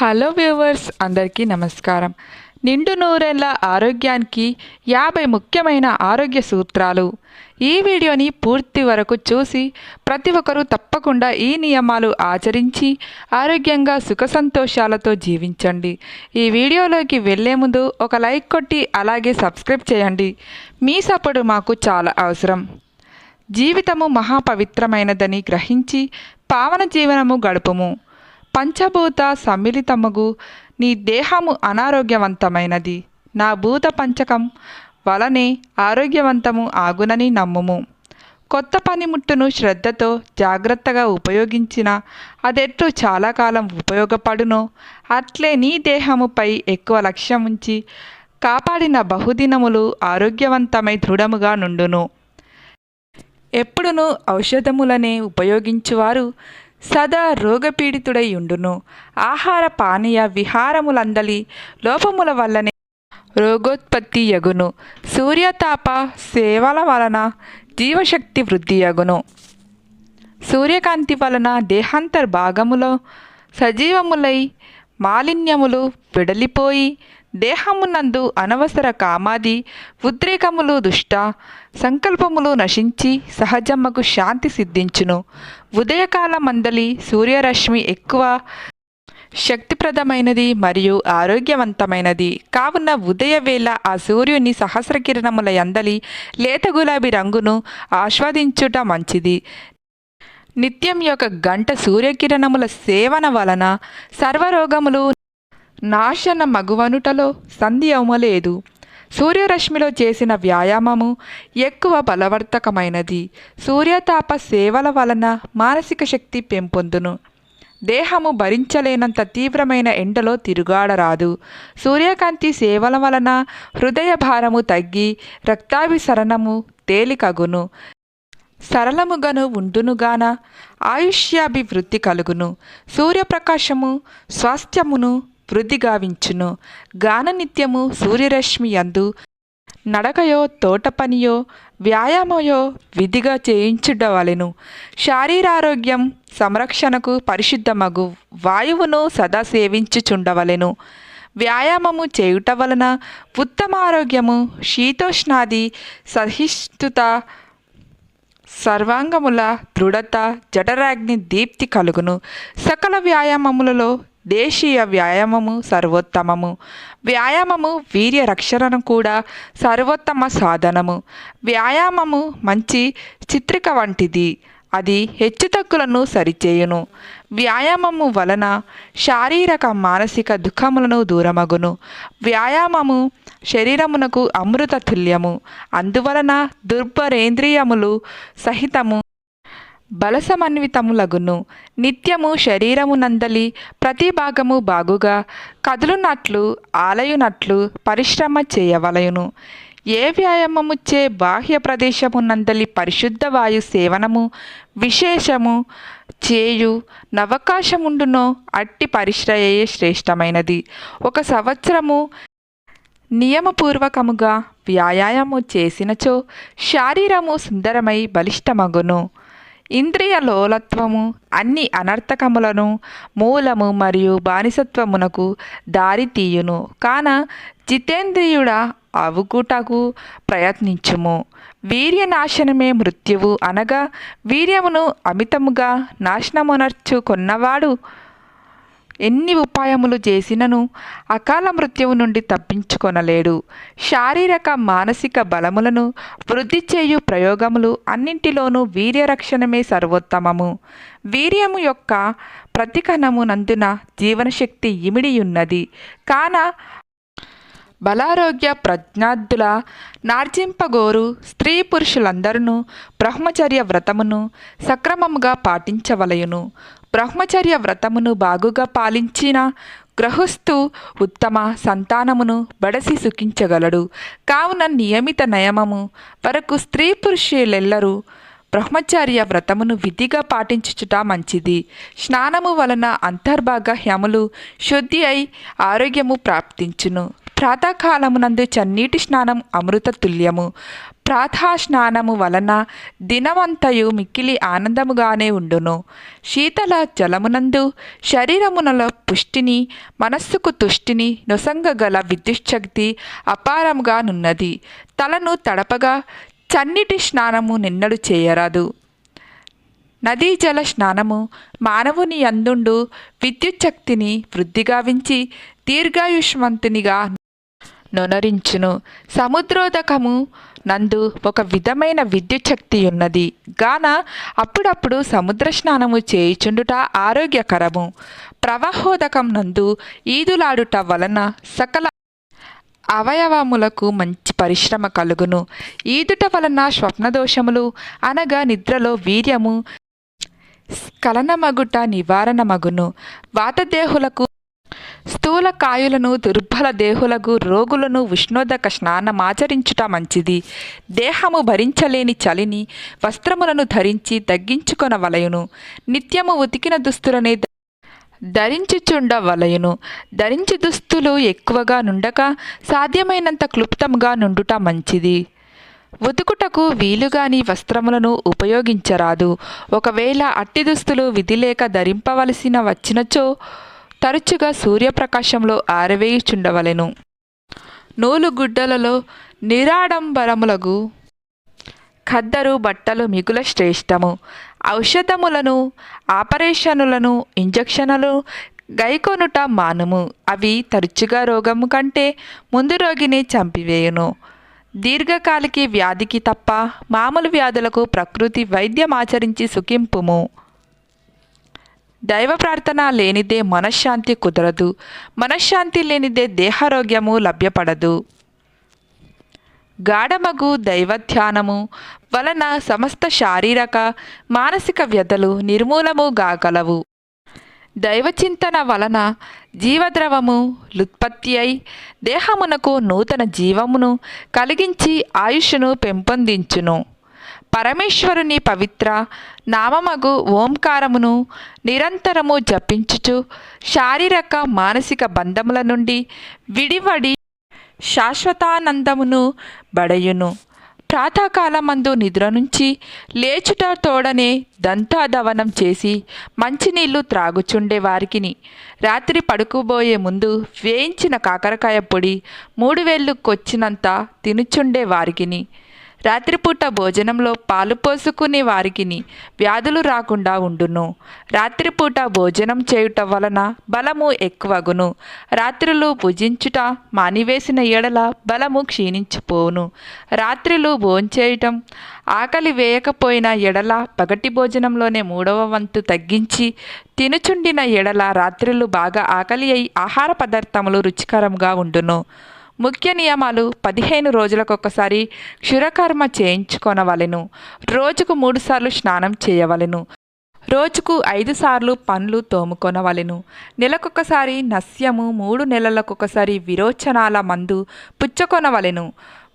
Hello viewers అందరికీ నమస్కారం. నిండు నూరేళ్ళ ఆరోగ్యానికి యాభై ముఖ్యమైన ఆరోగ్య సూత్రాలు. ఈ వీడియోని పూర్తి వరకు చూసి ప్రతి ఒక్కరూ తప్పకుండా ఈ నియమాలు ఆచరించి ఆరోగ్యంగా సుఖ సంతోషాలతో జీవించండి. ఈ వీడియోలోకి వెళ్ళే ముందు ఒక లైక్ కొట్టి అలాగే సబ్స్క్రైబ్ చేయండి. మీ సపోర్టు మాకు చాలా అవసరం. జీవితము మహాపవిత్రమైనదని గ్రహించి పావన జీవనము గడుపుము. పంచభూత సమ్మిళితముగు నీ దేహము అనారోగ్యవంతమైనది. నా భూత పంచకం వలనే ఆరోగ్యవంతము ఆగునని నమ్ముము. కొత్త పనిముట్టును శ్రద్ధతో జాగ్రత్తగా ఉపయోగించిన అదెట్లు చాలా కాలం ఉపయోగపడునో. అట్లే నీ దేహముపై ఎక్కువ లక్ష్యం ఉంచి కాపాడిన బహుదినములు ఆరోగ్యవంతమై దృఢముగా నుండును. ఎప్పుడును ఔషధములనే ఉపయోగించువారు సదా రోగపీడితుడై ఉండును ఆహార పానీయ విహారములందలి లోపముల వల్లనే రోగోత్పత్తి యగును. సూర్యతాప సేవల వలన జీవశక్తి వృద్ధి యగును. సూర్యకాంతి వలన దేహాంతర్ భాగములో సజీవములై మాలిన్యములు విడలిపోయి దేహమునందు అనవసర కామాది ఉద్రేకములు దుష్ట సంకల్పములు నశించి సహజమ్మకు శాంతి సిద్ధించును. ఉదయకాల మందలి సూర్యరశ్మి ఎక్కువ శక్తిప్రదమైనది మరియు ఆరోగ్యవంతమైనది. కావున ఉదయవేళ ఆ సూర్యుని సహస్రకిరణముల యందలి లేత గులాబీ రంగును ఆస్వాదించుట మంచిది. నిత్యం యొక్క గంట సూర్యకిరణముల సేవన వలన సర్వరోగములు నాశన మగువనుటలో సంధి అవ్వలేదు సూర్యరశ్మిలో చేసిన వ్యాయామము ఎక్కువ బలవర్తకమైనది సూర్యతాప సేవల వలన మానసిక శక్తి పెంపొందును. దేహము భరించలేనంత తీవ్రమైన ఎండలో తిరుగాడరాదు. సూర్యకాంతి సేవల వలన హృదయ భారము తగ్గి రక్తాభిసరణము తేలికగును. సరళముగను ఉండునుగాన ఆయుష్యాభివృద్ధి కలుగును. సూర్యప్రకాశము స్వాస్థ్యమును వృద్ధిగావించును గాననిత్యము సూర్యరశ్మి యందు నడకయో తోట పనియో వ్యాయామయో విధిగా చేయించుడవలెను శారీరారోగ్యం సంరక్షణకు పరిశుద్ధమగు వాయువును సదా సేవించుచుండవలెను. వ్యాయామము చేయుట వలన ఉత్తమ ఆరోగ్యము శీతోష్ణాది సహిష్ణుత సర్వాంగముల దృఢత జఠరాగ్ని దీప్తి కలుగును. సకల వ్యాయామములలో దేశీయ వ్యాయామము సర్వోత్తమము. వ్యాయామము వీర్య రక్షణను కూడా సర్వోత్తమ సాధనము. వ్యాయామము మంచి చిత్రిక వంటిది. అది హెచ్చుతగ్గులను సరిచేయును. వ్యాయామము వలన శారీరక మానసిక దుఃఖములను దూరమగును. వ్యాయామము శరీరమునకు అమృత తుల్యము. అందువలన దుర్భరేంద్రియములు సహితము బలసమన్వితములగును. నిత్యము శరీరమునందలి ప్రతి భాగము బాగుగా కదులునట్లు ఆలయునట్లు పరిశ్రమ చేయవలయును. ఏ వ్యాయామముచ్చే బాహ్య ప్రదేశమునందలి పరిశుద్ధ వాయు సేవనము విశేషము చేయు నవకాశముండునో అట్టి పరిశ్రయే శ్రేష్టమైనది. ఒక సంవత్సరము నియమపూర్వకముగా వ్యాయామము చేసినచో శారీరము సుందరమై బలిష్టమగును. ఇంద్రియ లోలత్వము అన్ని అనర్థకములను మూలము మరియు బానిసత్వమునకు దారితీయును. కాన జితేంద్రియుడ అవుకుటకు ప్రయత్నించుము. వీర్యనాశనమే మృత్యువు అనగా వీర్యమును అమితముగా నాశనమునర్చు కొన్నవాడు ఎన్ని ఉపాయములు చేసినను అకాల మృత్యువు నుండి తప్పించుకొనలేడు. శారీరక మానసిక బలములను వృద్ధి చేయు ప్రయోగములు అన్నింటిలోనూ వీర్యరక్షణమే సర్వోత్తమము. వీర్యము యొక్క ప్రతికణము నందున జీవనశక్తి ఇమిడియున్నది. కాన బలారోగ్య ప్రజ్ఞార్థుల నార్జింపగోరు స్త్రీ పురుషులందరూ బ్రహ్మచర్య వ్రతమును సక్రమముగా పాటించవలయును. బ్రహ్మచర్య వ్రతమును బాగుగా పాలించిన గ్రహస్థు ఉత్తమ సంతానమును బడసి సుఖించగలడు. కావున నియమిత నయమము వరకు స్త్రీ పురుషులెల్లరూ బ్రహ్మచార్య వ్రతమును విధిగా పాటించుచుట మంచిది. స్నానము వలన అంతర్భాగ హ్యములు శుద్ధి అయి ఆరోగ్యము ప్రాప్తించును. ప్రాతకాలమునందు చన్నీటి స్నానం అమృత తుల్యము. ప్రాతస్నానము వలన దినమంతయు మిక్కిలి ఆనందముగానే ఉండును. శీతల జలమునందు శరీరమునలో పుష్టిని మనస్సుకు తుష్టిని నొసంగగల విద్యుచ్ఛక్తి అపారముగా నున్నది. తలను తడపగా చన్నిటి స్నానము నిన్నడు చేయరాదు. నదీ జల స్నానము మానవుని అందుండు విద్యుచ్ఛక్తిని వృద్ధిగావించి దీర్ఘాయుష్మంతునిగా నొనరించును. సముద్రోదకము నందు ఒక విధమైన విద్యుచ్ఛక్తి ఉన్నది. గాన అప్పుడప్పుడు సముద్ర స్నానము చేయుచుండుట ఆరోగ్యకరము. ప్రవాహోదకం నందు ఈదులాడుట వలన సకల అవయవములకు మంచి పరిశ్రమ కలుగును. ఈదుట వలన స్వప్నదోషములు అనగా నిద్రలో వీర్యము స్ఖలనమగుట నివారణమగును. వాతదేహులకు కాయులను దుర్బల దేహులకు రోగులను ఉష్ణోదక స్నానమాచరించుట మంచిది. దేహము భరించలేని చలిని వస్త్రములను ధరించి తగ్గించుకొనవలయును నిత్యము ఉతికిన దుస్తులనే ధరించుచుండ వలయును. ధరించి దుస్తులు ఎక్కువగా నుండక సాధ్యమైనంత క్లుప్తంగా నుండుట మంచిది. ఉతుకుటకు వీలుగాని వస్త్రములను ఉపయోగించరాదు. ఒకవేళ అట్టి దుస్తులు విధిలేక ధరింపవలసిన వచ్చినచో తరచుగా సూర్యప్రకాశంలో ఆరవేయుచుండవలెను. నూలు గుడ్డలలో నిరాడంబరములగు. ఖద్దరు బట్టలు మిగుల శ్రేష్టము. ఔషధములను ఆపరేషనులను ఇంజక్షన్లు గైకొనుట మానుము. అవి తరచుగా రోగము కంటే ముందు రోగిని చంపివేయును. దీర్ఘకాలికి వ్యాధికి తప్ప మామూలు వ్యాధులకు ప్రకృతి వైద్యం ఆచరించి సుఖింపుము. దైవ ప్రార్థన లేనిదే మనశ్శాంతి కుదరదు. మనశ్శాంతి లేనిదే దేహారోగ్యము లభ్యపడదు. గాఢమగు దైవధ్యానము వలన సమస్త శారీరక మానసిక వ్యధలు నిర్మూలము కాగలవు దైవచింతన వలన జీవద్రవము లుత్పత్తి అయి దేహమునకు నూతన జీవమును కలిగించి ఆయుష్ను పెంపొందించును. పరమేశ్వరుని పవిత్ర నామమగు ఓంకారమును నిరంతరము జపించుచు శారీరక మానసిక బంధముల నుండి విడివడి శాశ్వతానందమును బడయును. ప్రాతకాలమందు నిద్ర నుంచి లేచుట తోడనే దంతాధవనం చేసి మంచినీళ్ళు త్రాగుచుండే వారికిని. రాత్రి పడుకోబోయే ముందు వేయించిన కాకరకాయ పొడి మూడు వేళ్ళు కొచ్చినంత తినుచుండే వారికిని. రాత్రిపూట భోజనంలో పాలు పోసుకునే వారికిని వ్యాధులు రాకుండా ఉండును. రాత్రిపూట భోజనం చేయుట వలన బలము ఎక్కువగును. రాత్రులు భుజించుట మానివేసిన ఎడల బలము క్షీణించిపోవును. రాత్రులు భోంచేయటం ఆకలి వేయకపోయిన ఎడల పగటి భోజనంలోనే మూడవ వంతు తగ్గించి తినుచుండిన ఎడల రాత్రులు బాగా ఆకలి అయి ఆహార పదార్థములు రుచికరంగా ఉండును. ముఖ్య నియమాలు పదిహేను రోజులకొకసారి క్షురకర్మ చేయించుకొనవలెను. రోజుకు మూడుసార్లు స్నానం చేయవలెను. రోజుకు ఐదు సార్లు పండ్లు తోముకొనవలెను. నెలకొకసారి నస్యము మూడు నెలలకొకసారి విరోచనాల మందు పుచ్చుకొనవలెను.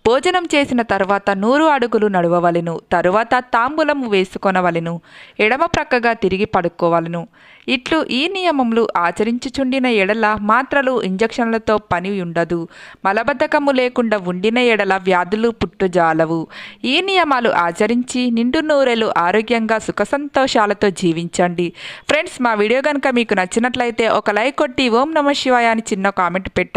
భోజనం చేసిన తరువాత నూరు అడుగులు నడవవలెను తరువాత తాంబూలము వేసుకొనవలెను ఎడమ ప్రక్కగా తిరిగి పడుకోవలెను. ఇట్లు ఈ నియమములు ఆచరించుచుండిన ఎడల మాత్రలు ఇంజక్షన్లతో పని ఉండదు మలబద్ధకము లేకుండా ఉండిన ఎడల వ్యాధులు పుట్టుజాలవు. ఈ నియమాలు ఆచరించి నిండు నూరెలు ఆరోగ్యంగా సుఖ సంతోషాలతో జీవించండి. ఫ్రెండ్స్ మా వీడియో కనుక మీకు నచ్చినట్లయితే ఒక లైక్ కొట్టి ఓం నమ శివాయ అని చిన్న కామెంట్ పెట్టండి.